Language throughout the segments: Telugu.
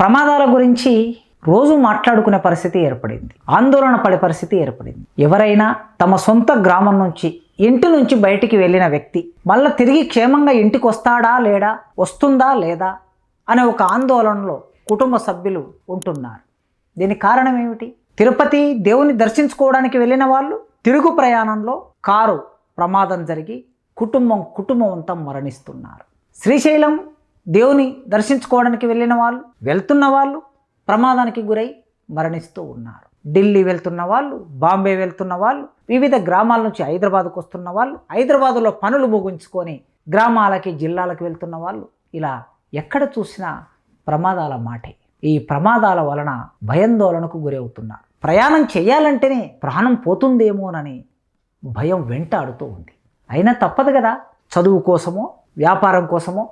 ప్రమాదాల గురించి రోజు మాట్లాడుకునే పరిస్థితి ఏర్పడింది. ఆందోళన పడే పరిస్థితి ఏర్పడింది. ఎవరైనా తమ సొంత గ్రామం నుంచి ఇంటి నుంచి బయటికి వెళ్ళిన వ్యక్తి మళ్ళీ తిరిగి క్షేమంగా ఇంటికి వస్తాడా లేడా వస్తుందా లేదా అనే ఒక ఆందోళనలో కుటుంబ సభ్యులు ఉంటున్నారు. దీనికి కారణం ఏమిటి? తిరుపతి దేవుని దర్శించుకోవడానికి వెళ్ళిన వాళ్ళు తిరుగు ప్రయాణంలో కారు ప్రమాదం జరిగి కుటుంబం కుటుంబం అంతా మరణిస్తున్నారు. శ్రీశైలం దేవుని దర్శించుకోవడానికి వెళ్ళిన వాళ్ళు వెళ్తున్న వాళ్ళు ప్రమాదానికి గురై మరణిస్తూ ఉన్నారు. ఢిల్లీ వెళ్తున్న వాళ్ళు బాంబే వెళ్తున్న వాళ్ళు వివిధ గ్రామాల నుంచి హైదరాబాద్కు వస్తున్న వాళ్ళు హైదరాబాదులో పనులు ముగించుకొని గ్రామాలకి జిల్లాలకు వెళ్తున్న వాళ్ళు ఇలా ఎక్కడ చూసినా ప్రమాదాల మాటే. ఈ ప్రమాదాల వలన భయాందోళనకు గురవుతున్నారు ప్రయాణం చేయాలంటేనే ప్రాణం పోతుందేమోనని భయం వెంటాడుతూ ఉంది. అయినా తప్పదు కదా. చదువు కోసమో వ్యాపారం కోసమో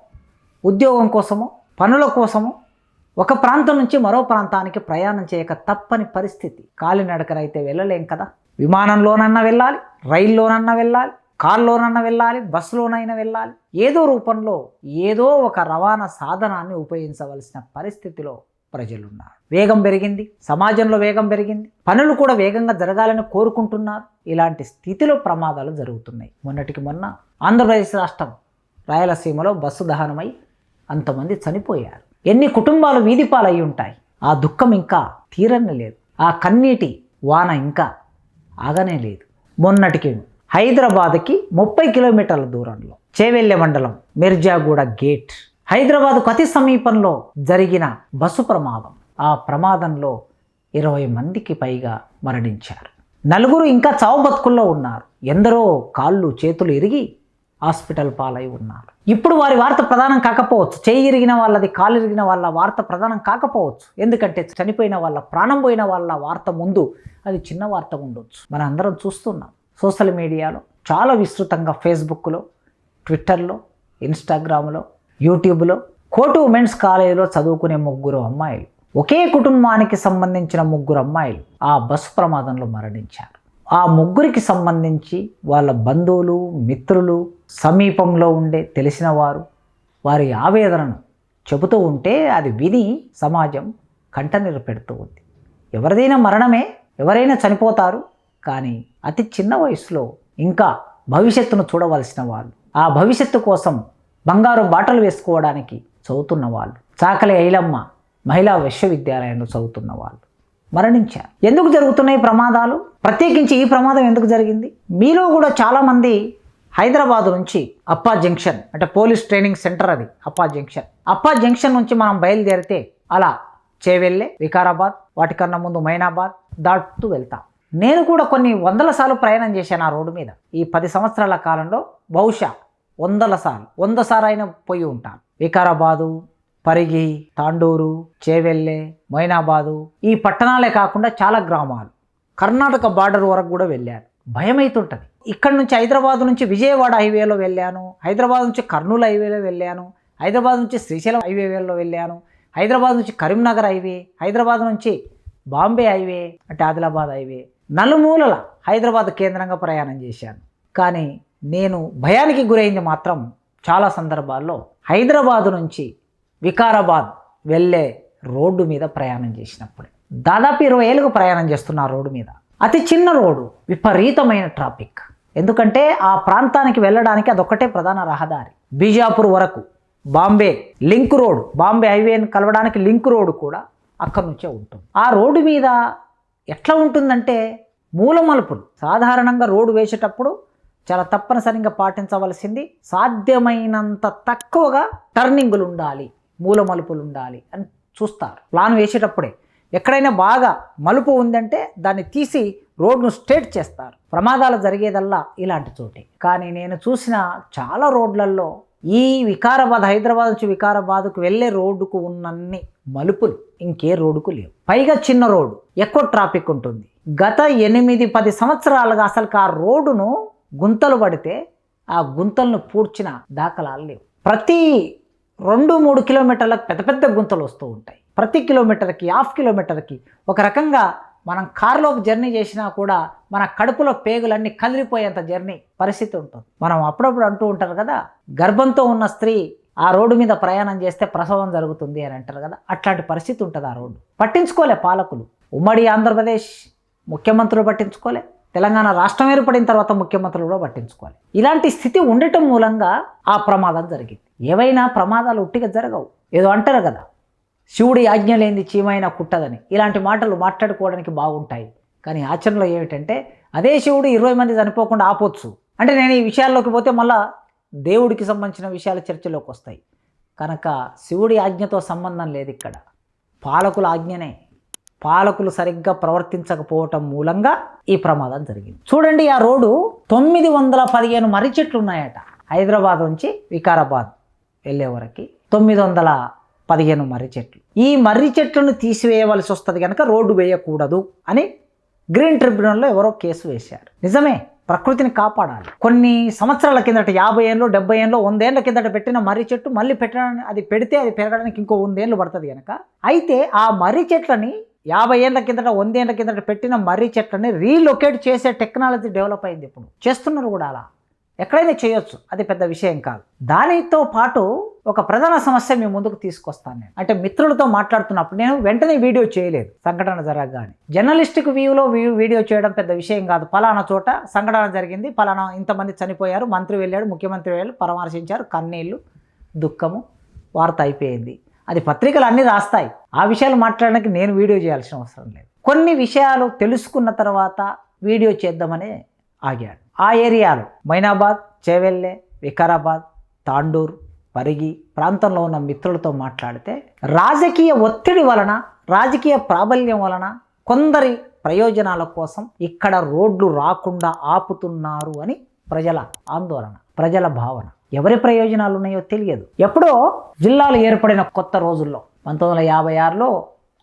ఉద్యోగం కోసమో పనుల కోసమో ఒక ప్రాంతం నుంచి మరో ప్రాంతానికి ప్రయాణం చేయక తప్పని పరిస్థితి. కాలినడకనైతే వెళ్ళలేం కదా? విమానంలోనన్నా వెళ్ళాలి రైల్లోనన్నా వెళ్ళాలి కార్లోనన్నా వెళ్ళాలి బస్సులోనైనా వెళ్ళాలి. ఏదో రూపంలో ఏదో ఒక రవాణా సాధనాన్ని ఉపయోగించవలసిన పరిస్థితిలో ప్రజలున్నారు. వేగం పెరిగింది సమాజంలో వేగం పెరిగింది. పనులు కూడా వేగంగా జరగాలని కోరుకుంటున్నారు. ఇలాంటి స్థితిలో ప్రమాదాలు జరుగుతున్నాయి. మొన్నటికి మొన్న ఆంధ్రప్రదేశ్ రాష్ట్రం రాయలసీమలో బస్సు దహనమై అంతమంది చనిపోయారు. ఎన్ని కుటుంబాలు వీధిపాలయ్యి ఉంటాయి. ఆ దుఃఖం ఇంకా తీరనే లేదు. ఆ కన్నీటి వాన ఇంకా ఆగనే లేదు. మొన్నటికి హైదరాబాద్కి ముప్పై కిలోమీటర్ల దూరంలో చేవెళ్ళె మండలం మిర్జాగూడ గేట్ హైదరాబాద్కు అతి సమీపంలో జరిగిన బస్సు ప్రమాదం. ఆ ప్రమాదంలో ఇరవై మందికి పైగా మరణించారు. నలుగురు ఇంకా చావు బతుకుల్లో ఉన్నారు. ఎందరో కాళ్ళు చేతులు ఇరిగి హాస్పిటల్ పాలై ఉన్నారు. ఇప్పుడు వారి వార్త ప్రధానం కాకపోవచ్చు. చేయి ఇరిగిన వాళ్ళది కాలిరిగిన వాళ్ళ వార్త ప్రధానం కాకపోవచ్చు. ఎందుకంటే చనిపోయిన వాళ్ళ ప్రాణం పోయిన వాళ్ళ వార్త ముందు అది చిన్న వార్త ఉండొచ్చు. మనం అందరం చూస్తున్నాం. సోషల్ మీడియాలో చాలా విస్తృతంగా ఫేస్బుక్లో ట్విట్టర్లో ఇన్స్టాగ్రామ్లో యూట్యూబ్లో కోటు ఉమెన్స్ కాలేజీలో చదువుకునే ముగ్గురు అమ్మాయిలు. ఒకే కుటుంబానికి సంబంధించిన ముగ్గురు అమ్మాయిలు ఆ బస్సు ప్రమాదంలో మరణించారు. ఆ ముగ్గురికి సంబంధించి వాళ్ళ బంధువులు మిత్రులు సమీపంలో ఉండే తెలిసిన వారు వారి ఆవేదనను చెబుతూ ఉంటే అది విని సమాజం కంటనీరు పెడుతూ ఉంది. ఎవరిదైనా మరణమే ఎవరైనా చనిపోతారు కానీ అతి చిన్న వయసులో ఇంకా భవిష్యత్తును చూడవలసిన వాళ్ళు ఆ భవిష్యత్తు కోసం బంగారు బాటలు వేసుకోవడానికి చదువుతున్న వాళ్ళు చాకలి ఐలమ్మ మహిళా విశ్వవిద్యాలయంలో చదువుతున్న వాళ్ళు మరణించారు. ఎందుకు జరుగుతున్నాయి ప్రమాదాలు? ప్రత్యేకించి ఈ ప్రమాదం ఎందుకు జరిగింది? మీలో కూడా చాలామంది హైదరాబాద్ నుంచి అప్పా జంక్షన్ అంటే పోలీస్ ట్రైనింగ్ సెంటర్ అది అప్పా జంక్షన్. అప్పా జంక్షన్ నుంచి మనం బయలుదేరితే అలా చేవెళ్ళే వికారాబాద్ వాటికన్నా ముందు మైనాబాద్ దాటుతూ వెళ్తాం. నేను కూడా కొన్ని వందల సార్లు ప్రయాణం చేశాను ఆ రోడ్డు మీద. ఈ పది సంవత్సరాల కాలంలో బహుశా వందల సార్లు వంద సార్లు అయినా పోయి ఉంటాను. వికారాబాదు పరిగి తాండూరు చేవెల్లె మైనాబాదు ఈ పట్టణాలే కాకుండా చాలా గ్రామాలు. కర్ణాటక బార్డర్ వరకు కూడా వెళ్ళాను. భయమైతుంటుంది. ఇక్కడ నుంచి హైదరాబాద్ నుంచి విజయవాడ హైవేలో వెళ్ళాను. హైదరాబాద్ నుంచి కర్నూలు హైవేలో వెళ్ళాను. హైదరాబాద్ నుంచి శ్రీశైలం హైవేలో వెళ్ళాను. హైదరాబాద్ నుంచి కరీంనగర్ హైవే హైదరాబాద్ నుంచి బాంబే హైవే అంటే ఆదిలాబాద్ హైవే. నలుమూలల హైదరాబాద్ కేంద్రంగా ప్రయాణం చేశాను. కానీ నేను భయానికి గురైంది మాత్రం చాలా సందర్భాల్లో హైదరాబాద్ నుంచి వికారాబాద్ వెళ్ళే రోడ్డు మీద ప్రయాణం చేసినప్పుడు. దాదాపు ఇరవై ఏళ్ళకు ప్రయాణం చేస్తున్న రోడ్డు మీద. అతి చిన్న రోడ్డు విపరీతమైన ట్రాఫిక్. ఎందుకంటే ఆ ప్రాంతానికి వెళ్ళడానికి అదొక్కటే ప్రధాన రహదారి. బీజాపూర్ వరకు బాంబే లింక్ రోడ్ బాంబే హైవేని కలవడానికి లింక్ రోడ్ కూడా అక్కడి నుంచే ఉంటుంది. ఆ రోడ్డు మీద ఎట్లా ఉంటుందంటే మూల మలుపులు సాధారణంగా రోడ్డు వేసేటప్పుడు చాలా తప్పనిసరిగా పాటించవలసింది సాధ్యమైనంత తక్కువగా టర్నింగులు ఉండాలి. మూల మలుపులు ఉండాలి అని చూస్తారు. ప్లాన్ వేసేటప్పుడే. ఎక్కడైనా బాగా మలుపు ఉందంటే దాన్ని తీసి రోడ్ను స్ట్రేట్ చేస్తారు. ప్రమాదాలు జరిగేదల్లా ఇలాంటి చోటే. కానీ నేను చూసిన చాలా రోడ్లలో ఈ వికారాబాద్ హైదరాబాద్ నుంచి వికారాబాద్కు వెళ్ళే రోడ్డుకు ఉన్నన్ని మలుపులు ఇంకే రోడ్డుకు లేవు. పైగా చిన్న రోడ్డు. ఎక్కువ ట్రాఫిక్ ఉంటుంది. గత ఎనిమిది పది సంవత్సరాలుగా అసలు ఆ రోడ్డును గుంతలు పడితే ఆ గుంతలను పూడ్చిన దాఖలాలు లేవు. ప్రతి రెండు మూడు కిలోమీటర్లకు పెద్ద పెద్ద గుంతలు వస్తూ ఉంటాయి. ప్రతి కిలోమీటర్కి హాఫ్ కిలోమీటర్కి ఒక రకంగా మనం కారులోకి జర్నీ చేసినా కూడా మన కడుపులో పేగులన్నీ కదిలిపోయేంత జర్నీ పరిస్థితి ఉంటుంది. మనం అప్పుడప్పుడు అంటూ ఉంటారు కదా గర్భంతో ఉన్న స్త్రీ ఆ రోడ్డు మీద ప్రయాణం చేస్తే ప్రసవం జరుగుతుంది అని అంటారు కదా అట్లాంటి పరిస్థితి ఉంటుంది ఆ రోడ్డు. పట్టించుకోలే పాలకులు. ఉమ్మడి ఆంధ్రప్రదేశ్ ముఖ్యమంత్రులు పట్టించుకోలే. తెలంగాణ రాష్ట్రం ఏర్పడిన తర్వాత ముఖ్యమంత్రులు కూడా పట్టించుకోవాలి. ఇలాంటి స్థితి ఉండటం మూలంగా ఆ ప్రమాదం జరిగింది. ఏవైనా ప్రమాదాలు ఉట్టిగా జరగవు. ఏదో అంటారు కదా శివుడి ఆజ్ఞ లేని చీమైనా కుట్టదని. ఇలాంటి మాటలు మాట్లాడుకోవడానికి బాగుంటాయి. కానీ ఆచరణలో ఏమిటంటే అదే శివుడు ఇరవై మంది చనిపోకుండా ఆపొచ్చు. అంటే నేను ఈ విషయాల్లోకి పోతే మళ్ళా దేవుడికి సంబంధించిన విషయాలు చర్చలోకి వస్తాయి. కనుక శివుడి ఆజ్ఞతో సంబంధం లేదు ఇక్కడ. పాలకుల ఆజ్ఞనే. పాలకులు సరిగ్గా ప్రవర్తించకపోవటం మూలంగా ఈ ప్రమాదం జరిగింది. చూడండి ఆ రోడ్డు తొమ్మిది వందల పదిహేను మర్రి చెట్లు ఉన్నాయట. హైదరాబాద్ నుంచి వికారాబాద్ వెళ్ళే వరకు తొమ్మిది వందల పదిహేను మర్రి చెట్లు. ఈ మర్రి చెట్లను తీసివేయవలసి వస్తుంది కనుక రోడ్డు వేయకూడదు అని గ్రీన్ ట్రిబ్యునల్లో ఎవరో కేసు వేశారు. నిజమే ప్రకృతిని కాపాడాలి. కొన్ని సంవత్సరాల కిందట యాభై ఏళ్ళు డెబ్బై ఏళ్ళు వందేళ్ళ కిందట పెట్టిన మర్రి చెట్టు మళ్ళీ పెట్టడానికి అది పెడితే అది పెరగడానికి ఇంకో వందేళ్ళు పడుతుంది కనుక అయితే ఆ మర్రి చెట్లని యాభై ఏళ్ళ కిందట వందేళ్ళ కిందట పెట్టిన మర్రి చెట్లని రీలొకేట్ చేసే టెక్నాలజీ డెవలప్ అయింది ఇప్పుడు. చేస్తున్నారు కూడా అలా. ఎక్కడైనా చేయొచ్చు. అది పెద్ద విషయం కాదు. దానితో పాటు ఒక ప్రధాన సమస్య మీ ముందుకు తీసుకొస్తాను నేను. అంటే మిత్రులతో మాట్లాడుతున్నప్పుడు నేను వెంటనే వీడియో చేయలేదు. సంఘటన జరగగానే. జర్నలిస్టిక్ వ్యూలో వ్యూ వీడియో చేయడం పెద్ద విషయం కాదు. పలానా చోట సంఘటన జరిగింది. పలానా ఇంతమంది చనిపోయారు. మంత్రి వెళ్ళాడు ముఖ్యమంత్రి వెళ్ళాడు పరామర్శించారు. కన్నీళ్ళు దుఃఖము వార్త అయిపోయింది. అది పత్రికలు అన్నీ రాస్తాయి. ఆ విషయాలు మాట్లాడడానికి నేను వీడియో చేయాల్సిన అవసరం లేదు. కొన్ని విషయాలు తెలుసుకున్న తర్వాత వీడియో చేద్దామని ఆగాడు ఆ ఏరియాలో మైనాబాద్ చేవెల్లె వికారాబాద్ తాండూర్ పరిగి ప్రాంతంలో ఉన్న మిత్రులతో మాట్లాడితే రాజకీయ ఒత్తిడి వలన రాజకీయ ప్రాబల్యం వలన కొందరి ప్రయోజనాల కోసం ఇక్కడ రోడ్లు రాకుండా ఆపుతున్నారు అని ప్రజల ఆందోళన ప్రజల భావన. ఎవరి ప్రయోజనాలు ఉన్నాయో తెలియదు. ఎప్పుడో జిల్లాలు ఏర్పడిన కొత్త రోజుల్లో పంతొమ్మిది వందల యాభై ఆరులో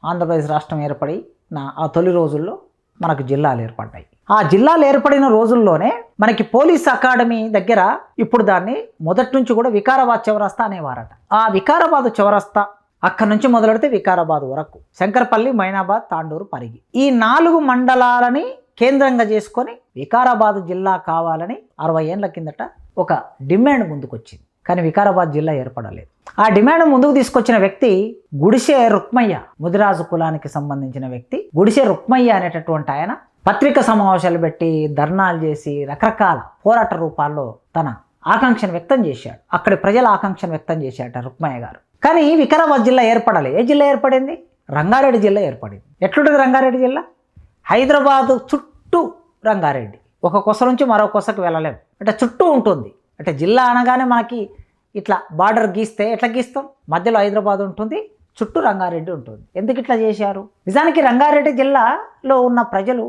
ఆంధ్రప్రదేశ్ రాష్ట్రం ఏర్పడి నా ఆ తొలి రోజుల్లో మనకు జిల్లాలు ఏర్పడ్డాయి. ఆ జిల్లాలు ఏర్పడిన రోజుల్లోనే మనకి పోలీస్ అకాడమీ దగ్గర ఇప్పుడు దాన్ని మొదటి నుంచి కూడా వికారాబాద్ చౌరస్తా అనేవారట. ఆ వికారాబాద్ చౌరస్తా అక్కడి నుంచి మొదలెడితే వికారాబాద్ వరకు శంకరపల్లి మైనాబాద్ తాండూరు పరిగి. ఈ నాలుగు మండలాలని కేంద్రంగా చేసుకొని వికారాబాద్ జిల్లా కావాలని అరవై ఏళ్ళ కిందట ఒక డిమాండ్ ముందుకొచ్చింది. కానీ వికారాబాద్ జిల్లా ఏర్పడలేదు. ఆ డిమాండ్ ముందుకు తీసుకొచ్చిన వ్యక్తి గుడిసె రుక్మయ్య ముదిరాజు కులానికి సంబంధించిన వ్యక్తి గుడిసె రుక్మయ్య అనేటటువంటి ఆయన పత్రిక సమావేశాలు పెట్టి ధర్నాలు చేసి రకరకాల పోరాట రూపాల్లో తన ఆకాంక్షను వ్యక్తం చేశాడు. అక్కడి ప్రజల ఆకాంక్షను వ్యక్తం చేశాడట రుక్మయ్య గారు. కానీ వికారాబాద్ జిల్లా ఏర్పడాలి. ఏ జిల్లా ఏర్పడింది? రంగారెడ్డి జిల్లా ఏర్పడింది. ఎట్లుంటుంది రంగారెడ్డి జిల్లా? హైదరాబాదు చుట్టూ రంగారెడ్డి. ఒక కొస నుంచి మరో కొసకు వెళ్ళలేము. అంటే చుట్టూ ఉంటుంది. అంటే జిల్లా అనగానే మనకి ఇట్లా బార్డర్ గీస్తే ఎట్లా గీస్తాం? మధ్యలో హైదరాబాద్ ఉంటుంది చుట్టూ రంగారెడ్డి ఉంటుంది. ఎందుకు ఇట్లా చేశారు? నిజానికి రంగారెడ్డి జిల్లాలో ఉన్న ప్రజలు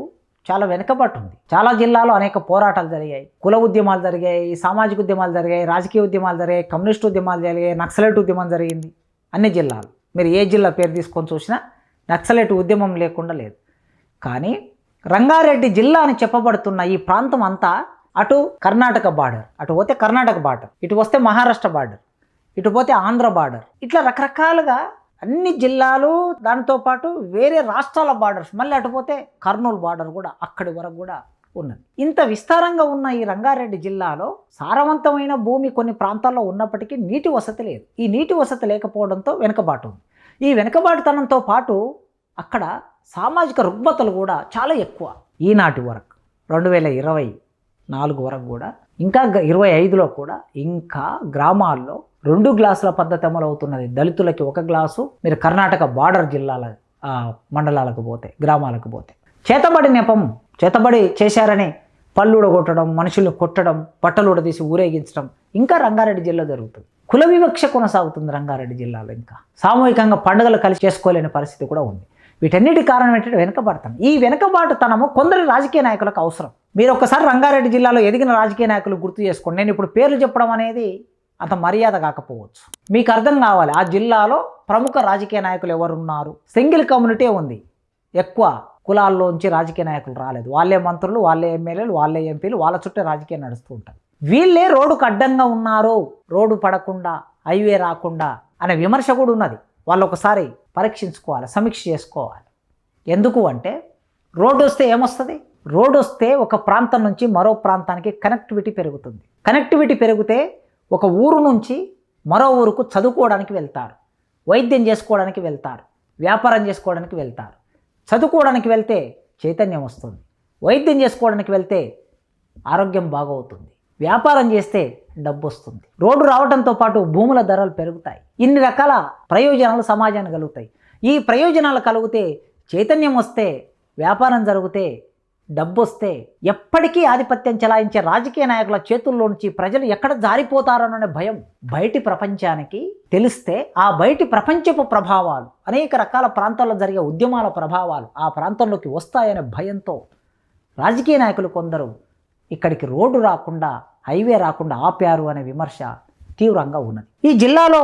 చాలా వెనుకబట్టు ఉంది చాలా జిల్లాలో అనేక పోరాటాలు జరిగాయి. కుల ఉద్యమాలు జరిగాయి సామాజిక ఉద్యమాలు జరిగాయి రాజకీయ ఉద్యమాలు జరిగాయి కమ్యూనిస్ట్ ఉద్యమాలు జరిగాయి నక్సలైట్ ఉద్యమం జరిగింది. అన్ని జిల్లాలు. మీరు ఏ జిల్లా పేరు తీసుకొని చూసినా నక్సలైట్ ఉద్యమం లేకుండా లేదు. కానీ రంగారెడ్డి జిల్లా అని చెప్పబడుతున్న ఈ ప్రాంతం అంతా అటు కర్ణాటక బార్డర్ అటు పోతే కర్ణాటక బార్డర్ ఇటు వస్తే మహారాష్ట్ర బార్డర్ ఇటు పోతే ఆంధ్ర బార్డర్. ఇట్లా రకరకాలుగా అన్ని జిల్లాలు దానితో పాటు వేరే రాష్ట్రాల బార్డర్స్ మళ్ళీ అటు పోతే కర్నూలు బార్డర్ కూడా అక్కడి వరకు కూడా ఉన్నది. ఇంత విస్తారంగా ఉన్న ఈ రంగారెడ్డి జిల్లాలో సారవంతమైన భూమి కొన్ని ప్రాంతాల్లో ఉన్నప్పటికీ నీటి వసతి లేదు. ఈ నీటి వసతి లేకపోవడంతో వెనుకబాటు ఉంది. ఈ వెనుకబాటుతనంతో పాటు అక్కడ సామాజిక రుగ్మతలు కూడా చాలా ఎక్కువ ఈనాటి వరకు. రెండు వేల ఇరవై నాలుగు వరకు కూడా. ఇంకా గ- ఇరవై ఐదులో కూడా ఇంకా గ్రామాల్లో రెండు గ్లాసుల పద్ధతి అమలవుతున్నది దళితులకి ఒక గ్లాసు మీరు కర్ణాటక బార్డర్ జిల్లాల మండలాలకు పోతే గ్రామాలకు పోతే. చేతబడి నెపం చేతబడి చేశారని పళ్ళుడగొట్టడం కొట్టడం కొట్టడం బట్టలు ఉడదీసి ఊరేగించడం ఇంకా రంగారెడ్డి జిల్లా జరుగుతుంది. కుల వివక్ష కొనసాగుతుంది రంగారెడ్డి జిల్లాలో ఇంకా. సామూహికంగా పండుగలు కలిసి చేసుకోలేని పరిస్థితి కూడా ఉంది. వీటన్నిటి కారణం ఏంటంటే వెనుకబాటుతనం. ఈ వెనుకబాటుతనము కొందరు రాజకీయ నాయకులకు అవసరం. మీరు ఒక్కసారి రంగారెడ్డి జిల్లాలో ఎదిగిన రాజకీయ నాయకులు గుర్తు చేసుకోండి. నేను ఇప్పుడు పేర్లు చెప్పడం అనేది అంత మర్యాద కాకపోవచ్చు. మీకు అర్థం కావాలి. ఆ జిల్లాలో ప్రముఖ రాజకీయ నాయకులు ఎవరున్నారు? సింగిల్ కమ్యూనిటీ ఉంది. ఎక్కువ కులాల్లోంచి రాజకీయ నాయకులు రాలేదు. వాళ్ళే మంత్రులు వాళ్ళే ఎమ్మెల్యేలు వాళ్ళే ఎంపీలు వాళ్ళ చుట్టే రాజకీయం నడుస్తూ ఉంటారు. వీళ్ళే రోడ్డుకు అడ్డంగా ఉన్నారు. రోడ్డు పడకుండా హైవే రాకుండా అనే విమర్శ కూడా ఉన్నది. వాళ్ళు ఒకసారి పరీక్షించుకోవాలి సమీక్ష చేసుకోవాలి. ఎందుకు అంటే రోడ్డు వస్తే ఏమొస్తుంది? రోడ్డు వస్తే ఒక ప్రాంతం నుంచి మరో ప్రాంతానికి కనెక్టివిటీ పెరుగుతుంది. కనెక్టివిటీ పెరిగితే ఒక ఊరు నుంచి మరో ఊరుకు చదువుకోవడానికి వెళ్తారు. వైద్యం చేసుకోవడానికి వెళ్తారు. వ్యాపారం చేసుకోవడానికి వెళ్తారు. చదువుకోవడానికి వెళ్తే చైతన్యం వస్తుంది. వైద్యం చేసుకోవడానికి వెళ్తే ఆరోగ్యం బాగవుతుంది. వ్యాపారం చేస్తే డబ్బు వస్తుంది రోడ్డు రావడంతో పాటు భూముల ధరలు పెరుగుతాయి. ఇన్ని రకాల ప్రయోజనాలు సమాజానికి కలుగుతాయి. ఈ ప్రయోజనాలు కలిగితే చైతన్యం వస్తే వ్యాపారం జరిగితే డబ్బు వస్తే ఎప్పటికీ ఆధిపత్యం చెలాయించే రాజకీయ నాయకుల చేతుల్లోంచి ప్రజలు ఎక్కడ జారిపోతారనే భయం బయటి ప్రపంచానికి తెలిస్తే ఆ బయటి ప్రపంచపు ప్రభావాలు అనేక రకాల ప్రాంతాల్లో జరిగే ఉద్యమాల ప్రభావాలు ఆ ప్రాంతంలోకి వస్తాయనే భయంతో రాజకీయ నాయకులు కొందరు ఇక్కడికి రోడ్డు రాకుండా హైవే రాకుండా ఆపారు అనే విమర్శ తీవ్రంగా ఉన్నది. ఈ జిల్లాలో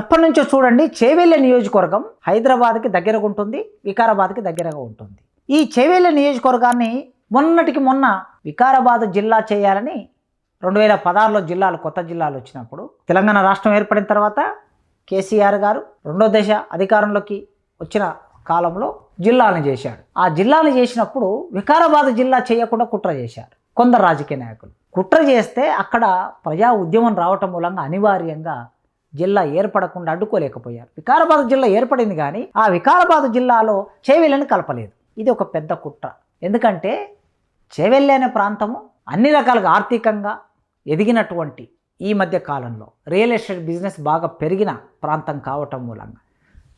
ఎప్పటి నుంచో చూడండి చేవెళ్ళ నియోజకవర్గం హైదరాబాద్కి దగ్గరగా ఉంటుంది వికారాబాద్కి దగ్గరగా ఉంటుంది. ఈ చేవెళ్ళ నియోజకవర్గాన్ని మొన్నటికి మొన్న వికారాబాద్ జిల్లా చేయాలని రెండు వేల పదహారులో జిల్లాలు కొత్త జిల్లాలు వచ్చినప్పుడు తెలంగాణ రాష్ట్రం ఏర్పడిన తర్వాత కేసీఆర్ గారు రెండో దశ అధికారంలోకి వచ్చిన కాలంలో జిల్లాలను చేశాడు. ఆ జిల్లాలు చేసినప్పుడు వికారాబాద్ జిల్లా చేయకుండా కుట్ర చేశారు. కొందరు రాజకీయ నాయకులు. కుట్ర చేస్తే అక్కడ ప్రజా ఉద్యమం రావటం మూలంగా అనివార్యంగా జిల్లా ఏర్పడకుండా అడ్డుకోలేకపోయారు. వికారాబాద్ జిల్లా ఏర్పడింది కానీ ఆ వికారాబాద్ జిల్లాలో చేవెళ్ళని కలపలేదు. ఇది ఒక పెద్ద కుట్ర. ఎందుకంటే చేవెళ్ళి అనే ప్రాంతము అన్ని రకాలుగా ఆర్థికంగా ఎదిగినటువంటి ఈ మధ్య కాలంలో రియల్ ఎస్టేట్ బిజినెస్ బాగా పెరిగిన ప్రాంతం కావటం మూలంగా.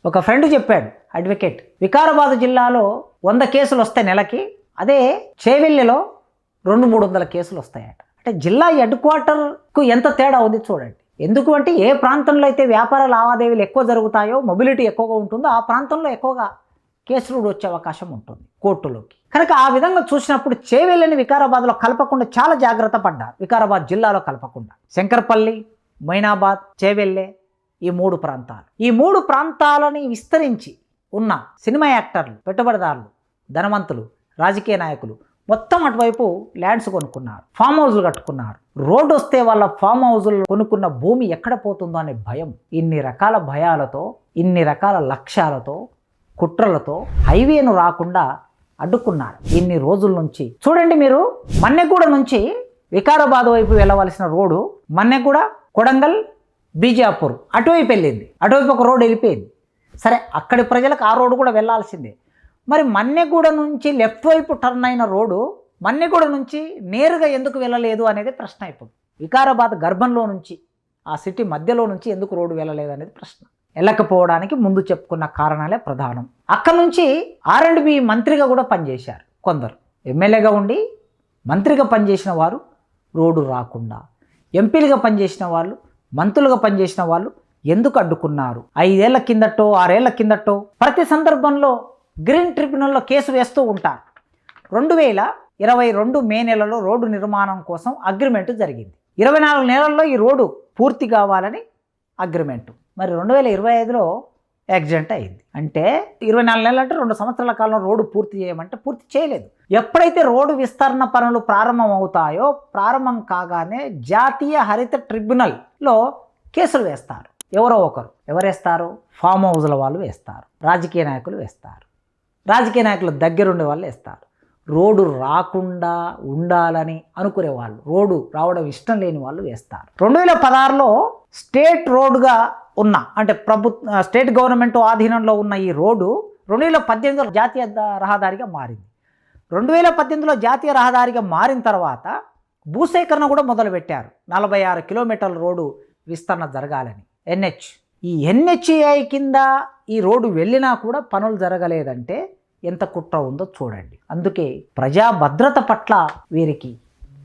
ఒక ఫ్రెండ్ చెప్పాడు అడ్వకేట్ వికారాబాద్ జిల్లాలో వంద కేసులు వస్తే నెలకి అదే చేవెళ్ళిలో రెండు మూడు వందల కేసులు వస్తాయట. అంటే జిల్లా హెడ్ క్వార్టర్కు ఎంత తేడా ఉంది చూడండి. ఎందుకు అంటే ఏ ప్రాంతంలో అయితే వ్యాపార లావాదేవీలు ఎక్కువ జరుగుతాయో మొబిలిటీ ఎక్కువగా ఉంటుందో ఆ ప్రాంతంలో ఎక్కువగా కేసులు వచ్చే అవకాశం ఉంటుంది కోర్టులోకి. కనుక ఆ విధంగా చూసినప్పుడు చేవెళ్ళని వికారాబాద్లో కలపకుండా చాలా జాగ్రత్త పడ్డారు. వికారాబాద్ జిల్లాలో కలపకుండా. శంకర్పల్లి మైనాబాద్ చేవెళ్ళే ఈ మూడు ప్రాంతాలు. ఈ మూడు ప్రాంతాలని విస్తరించి ఉన్న సినిమా యాక్టర్లు పెట్టుబడిదారులు ధనవంతులు రాజకీయ నాయకులు మొత్తం అటువైపు ల్యాండ్స్ కొనుక్కున్నారు ఫామ్ హౌజులు కట్టుకున్నారు. రోడ్డు వస్తే వాళ్ళ ఫామ్ హౌజులు కొనుక్కున్న భూమి ఎక్కడ పోతుందో అనే భయం ఇన్ని రకాల భయాలతో ఇన్ని రకాల లక్ష్యాలతో కుట్రలతో హైవేను రాకుండా అడ్డుకున్నారు. ఇన్ని రోజుల నుంచి చూడండి మీరు మన్నెగూడ నుంచి వికారాబాద్ వైపు వెళ్ళవలసిన రోడ్డు మన్నెగూడ కొడంగల్ బీజాపూర్ అటువైపు వెళ్ళింది. అటువైపు ఒక రోడ్డు వెళ్ళిపోయింది. సరే అక్కడి ప్రజలకు ఆ రోడ్డు కూడా వెళ్ళాల్సిందే. మరి మన్నెగూడ నుంచి లెఫ్ట్ వైపు టర్న్ అయిన రోడ్డు మన్నెగూడ నుంచి నేరుగా ఎందుకు వెళ్ళలేదు అనేది ప్రశ్న ఇప్పుడు వికారాబాద్ గర్భంలో నుంచి ఆ సిటీ మధ్యలో నుంచి ఎందుకు రోడ్డు వెళ్ళలేదు అనేది ప్రశ్న. వెళ్ళకపోవడానికి ముందు చెప్పుకున్న కారణాలే ప్రధానం. అక్కడ నుంచి ఆర్ అండ్ బి మంత్రిగా కూడా పనిచేశారు కొందరు. ఎమ్మెల్యేగా ఉండి మంత్రిగా పనిచేసిన వారు రోడ్డు రాకుండా. ఎంపీలుగా పనిచేసిన వాళ్ళు మంత్రులుగా పనిచేసిన వాళ్ళు ఎందుకు అడ్డుకున్నారు? ఐదేళ్ళ కిందటో ఆరేళ్ళ కిందటో? ప్రతి సందర్భంలో గ్రీన్ ట్రిబ్యునల్లో కేసు వేస్తూ ఉంటారు. రెండు వేల ఇరవై రెండు మే నెలలో రోడ్డు నిర్మాణం కోసం అగ్రిమెంట్ జరిగింది. ఇరవై నాలుగు నెలల్లో ఈ రోడ్డు పూర్తి కావాలని అగ్రిమెంటు. మరి రెండు వేల ఇరవై ఐదులో యాక్సిడెంట్ అయింది. అంటే ఇరవై నాలుగు నెలలు అంటే రెండు సంవత్సరాల కాలంలో రోడ్డు పూర్తి చేయమంటే పూర్తి చేయలేదు. ఎప్పుడైతే రోడ్డు విస్తరణ పనులు ప్రారంభం అవుతాయో ప్రారంభం కాగానే జాతీయ హరిత ట్రిబ్యునల్లో కేసులు వేస్తారు. ఎవరో ఒకరు. ఎవరేస్తారు ఫామ్ హౌస్ల వాళ్ళు వేస్తారు. రాజకీయ నాయకులు వేస్తారు. రాజకీయ నాయకుల దగ్గరుండే వాళ్ళు వేస్తారు రోడ్డు రాకుండా ఉండాలని అనుకునే వాళ్ళు రోడ్డు రావడం ఇష్టం లేని వాళ్ళు వేస్తారు. రెండు వేల పదహారులో స్టేట్ రోడ్డుగా ఉన్న అంటే ప్రభుత్వ స్టేట్ గవర్నమెంట్ ఆధీనంలో ఉన్న ఈ రోడ్డు రెండు వేల పద్దెనిమిదిలో జాతీయ రహదారిగా మారింది. రెండు వేల పద్దెనిమిదిలో జాతీయ రహదారిగా మారిన తర్వాత భూసేకరణ కూడా మొదలుపెట్టారు. నలభై ఆరు కిలోమీటర్ల రోడ్డు విస్తరణ జరగాలని. ఎన్హెచ్ ఈ ఎన్హెచ్ఏఐ కింద ఈ రోడ్డు వెళ్ళినా కూడా పనులు జరగలేదంటే ఎంత కుట్ర ఉందో చూడండి. అందుకే ప్రజా భద్రత పట్ల వీరికి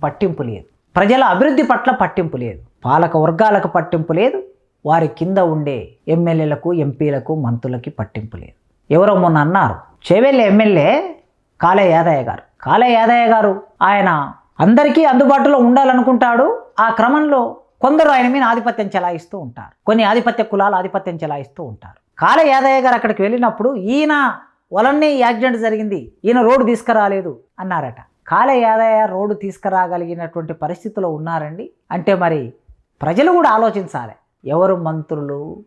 పట్టింపు లేదు. ప్రజల అభివృద్ధి పట్ల పట్టింపు లేదు. పాలక వర్గాలకు పట్టింపు లేదు. వారి కింద ఉండే ఎమ్మెల్యేలకు ఎంపీలకు మంత్రులకి పట్టింపు లేదు. ఎవరో మొన్న అన్నారు చెవెల్లి ఎమ్మెల్యే కాలే యాదయ్య గారు. కాలే యాదయ్య గారు ఆయన అందరికీ అందుబాటులో ఉండాలనుకుంటాడు. ఆ క్రమంలో కొందరు ఆయన మీద ఆధిపత్యం చెలాయిస్తూ ఉంటారు. కొన్ని ఆధిపత్య కులాలు ఆధిపత్యం చెలాయిస్తూ ఉంటారు. కాల యాదయ్య గారు అక్కడికి వెళ్ళినప్పుడు ఈయన వలనే ఈ యాక్సిడెంట్ జరిగింది. ఈయన రోడ్డు తీసుకురాలేదు అన్నారట. కాల యాదయ్య రోడ్డు తీసుకురాగలిగినటువంటి పరిస్థితిలో ఉన్నారండి. అంటే మరి ప్రజలు కూడా ఆలోచించాలి. ఎవరు మంత్రులు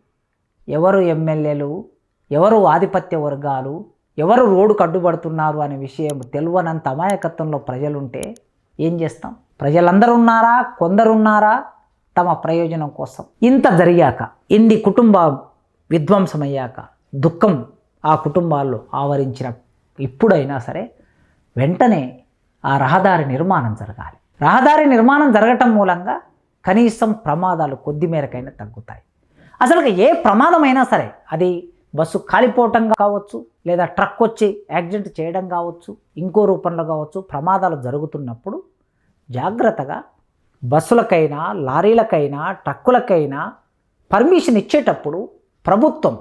ఎవరు ఎమ్మెల్యేలు ఎవరు ఆధిపత్య వర్గాలు ఎవరు రోడ్డు కడ్డుపడుతున్నారు అనే విషయం తెలియనంత అమాయకత్వంలో ప్రజలుంటే ఏం చేస్తాం? ప్రజలందరూ ఉన్నారా కొందరున్నారా? తమ ప్రయోజనం కోసం. ఇంత జరిగాక ఇన్ని కుటుంబ విధ్వంసమయ్యాక దుఃఖం ఆ కుటుంబాల్లో ఆవరించిన ఇప్పుడైనా సరే వెంటనే ఆ రహదారి నిర్మాణం జరగాలి. రహదారి నిర్మాణం జరగటం మూలంగా కనీసం ప్రమాదాలు కొద్ది మేరకైనా తగ్గుతాయి. అసలు ఏ ప్రమాదమైనా సరే అది బస్సు కాలిపోవటం కావచ్చు లేదా ట్రక్ వచ్చి యాక్సిడెంట్ చేయడం కావచ్చు ఇంకో రూపంలో కావచ్చు ప్రమాదాలు జరుగుతున్నప్పుడు జాగ్రత్తగా బస్సులకైనా లారీలకైనా ట్రక్కులకైనా పర్మిషన్ ఇచ్చేటప్పుడు ప్రభుత్వం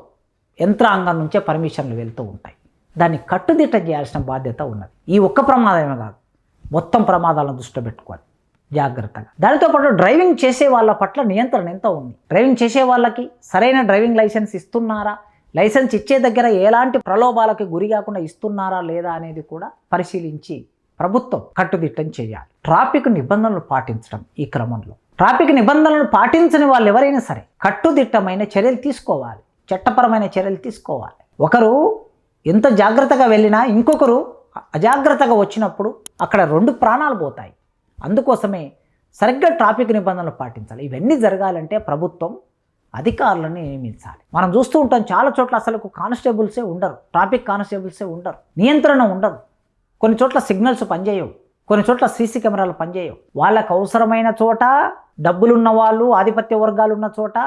యంత్రాంగం నుంచే పర్మిషన్లు వెళ్తూ ఉంటాయి. దాన్ని కట్టుదిట్టం చేయాల్సిన బాధ్యత ఉన్నది. ఈ ఒక్క ప్రమాదమే కాదు. మొత్తం ప్రమాదాలను దృష్టిలో పెట్టుకోవాలి. జాగ్రత్తగా. దానితో పాటు డ్రైవింగ్ చేసే వాళ్ళ పట్ల నియంత్రణ ఎంత ఉంది? డ్రైవింగ్ చేసే వాళ్ళకి సరైన డ్రైవింగ్ లైసెన్స్ ఇస్తున్నారా? లైసెన్స్ ఇచ్చే దగ్గర ఎలాంటి ప్రలోభాలకి గురి కాకుండా ఇస్తున్నారా లేదా అనేది కూడా పరిశీలించి ప్రభుత్వం కట్టుదిట్టం చేయాలి. ట్రాఫిక్ నిబంధనలు పాటించడం ఈ క్రమంలో. ట్రాఫిక్ నిబంధనలను పాటించని వాళ్ళు ఎవరైనా సరే కట్టుదిట్టమైన చర్యలు తీసుకోవాలి. చట్టపరమైన చర్యలు తీసుకోవాలి. ఒకరు ఎంత జాగ్రత్తగా వెళ్ళినా ఇంకొకరు అజాగ్రత్తగా వచ్చినప్పుడు అక్కడ రెండు ప్రాణాలు పోతాయి. అందుకోసమే సరిగ్గా ట్రాఫిక్ నిబంధనలు పాటించాలి. ఇవన్నీ జరగాలంటే ప్రభుత్వం అధికారులను నియమించాలి. మనం చూస్తూ ఉంటాం చాలా చోట్ల అసలు కానిస్టేబుల్సే ఉండరు. ట్రాఫిక్ కానిస్టేబుల్సే ఉండరు. నియంత్రణ ఉండదు. కొన్ని చోట్ల సిగ్నల్స్ పనిచేయవు. కొన్ని చోట్ల సీసీ కెమెరాలు పనిచేయవు. వాళ్ళకు అవసరమైన చోట డబ్బులున్న వాళ్ళు ఆధిపత్య వర్గాలు ఉన్న చోట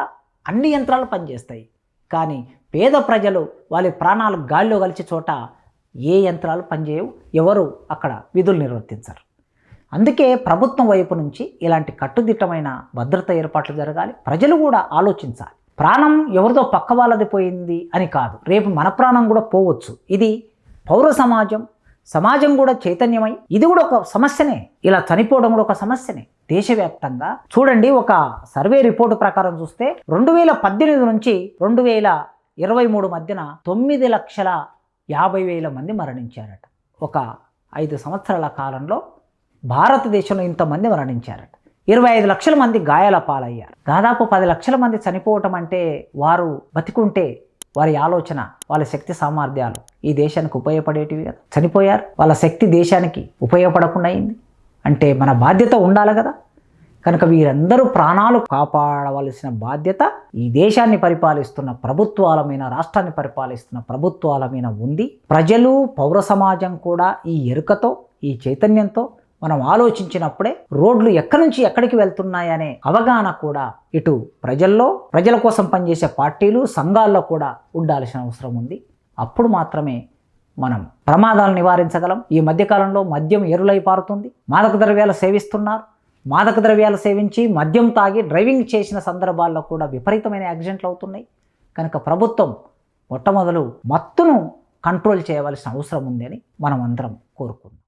అన్ని యంత్రాలు పనిచేస్తాయి. కానీ పేద ప్రజలు వాళ్ళ ప్రాణాలు గాల్లో కలిసే చోట ఏ యంత్రాలు పనిచేయవు. ఎవరు అక్కడ విధులు నిర్వర్తించరు. అందుకే ప్రభుత్వం వైపు నుంచి ఇలాంటి కట్టుదిట్టమైన భద్రత ఏర్పాట్లు జరగాలి. ప్రజలు కూడా ఆలోచించాలి. ప్రాణం ఎవరిదో పక్క వాళ్ళది పోయింది అని కాదు. రేపు మన ప్రాణం కూడా పోవచ్చు. ఇది పౌర సమాజం సమాజం కూడా చైతన్యమై ఇది కూడా ఒక సమస్యనే. ఇలా చనిపోవడం కూడా ఒక సమస్యనే. దేశవ్యాప్తంగా చూడండి ఒక సర్వే రిపోర్టు ప్రకారం చూస్తే రెండు వేల పద్దెనిమిది నుంచి రెండు వేల ఇరవై మూడు మధ్యన తొమ్మిది లక్షల యాభై వేల మంది మరణించారట. ఒక ఐదు సంవత్సరాల కాలంలో భారతదేశంలో ఇంతమంది మరణించారట. ఇరవై ఐదు లక్షల మంది గాయాల పాలయ్యారు. దాదాపు పది లక్షల మంది చనిపోవటం అంటే వారు బతికుంటే వారి ఆలోచన వాళ్ళ శక్తి సామర్థ్యాలు ఈ దేశానికి ఉపయోగపడేటివి కదా. చనిపోయారు. వాళ్ళ శక్తి దేశానికి ఉపయోగపడకుండా అయింది. అంటే మన బాధ్యత ఉండాలి కదా. కనుక వీరందరూ ప్రాణాలు కాపాడవలసిన బాధ్యత ఈ దేశాన్ని పరిపాలిస్తున్న ప్రభుత్వాల మీద రాష్ట్రాన్ని పరిపాలిస్తున్న ప్రభుత్వాల మీద ఉంది. ప్రజలు పౌర సమాజం కూడా ఈ ఎరుకతో ఈ చైతన్యంతో మనం ఆలోచించినప్పుడే రోడ్లు ఎక్కడి నుంచి ఎక్కడికి వెళ్తున్నాయనే అవగాహన కూడా ఇటు ప్రజల్లో ప్రజల కోసం పనిచేసే పార్టీలు సంఘాల్లో కూడా ఉండాల్సిన అవసరం ఉంది. అప్పుడు మాత్రమే మనం ప్రమాదాలు నివారించగలం. ఈ మధ్యకాలంలో మద్యం ఎరులై పారుతుంది. మాదక ద్రవ్యాలు సేవిస్తున్నారు. మాదక ద్రవ్యాలు సేవించి మద్యం తాగి డ్రైవింగ్ చేసిన సందర్భాల్లో కూడా విపరీతమైన యాక్సిడెంట్లు అవుతున్నాయి. కనుక ప్రభుత్వం మొట్టమొదలు మత్తును కంట్రోల్ చేయవలసిన అవసరం ఉందని మనం అందరం కోరుకుందాం